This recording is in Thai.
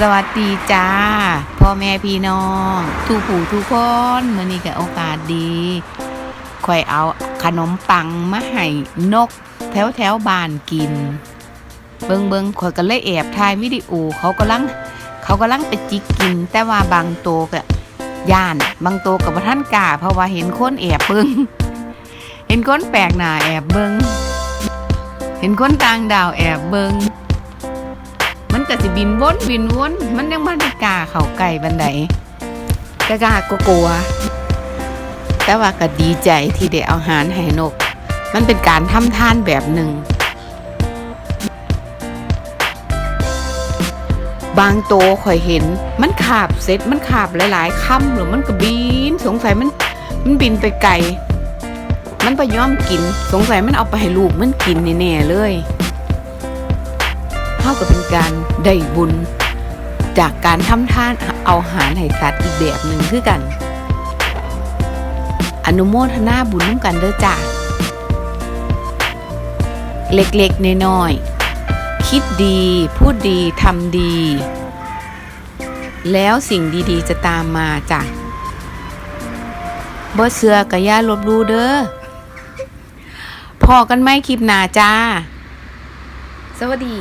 สวัสดีจ้าพ่อแม่พี่น้องทุกผู้ทุกคนมื่อนี้ก็โอกาสดีข่อยเอาขนมปังมาให้นก แถวแถวบ้านกิน เบิงเบิงข่อยก็เลยแอบถ่ายวิดีโอเขากำลัง เขากำลังไปจิกกิน แต่ว่าบางโตวก็ย่าน บางโตวกับท่านกาเพราะว่าเห็นคนแอบเบิงเห็นคนแปลกหน้าแอบเบิงเห็นคนต่างดาวแอบเบิง ก็สิบินวนบินวนมันยังมันกาเขาใกล้บันไดก็กล้ากัวกลัว แต่ว่าก็ดีใจที่ได้เอาอาหารให้นก มันเป็นการทำทานแบบหนึ่ง บางโตข่อยเห็น มันขาบเสร็จมันขาบหลายๆคำหรือมันก็บิน สงสัยมัน มันบินไปไกลมันไปย่อมกิน สงสัยมันเอาไปให้ลูกมันกินแน่ๆเลย ท่ากับเป็นการได้บุญ จากการทำทานเอาอาหารให้สัตว์อีกแบบหนึ่งคือกัน อนุโมทนาบุญน้ำกันเด้อจ้าเล็กๆน้อยๆคิดดี พูดดีทำดี แล้วสิ่งดีๆ จะตามมาจ้ะบ่เสือกะย่าลบหลูเด้อพอกันไหมคลิปหนาจ้า สวัสดี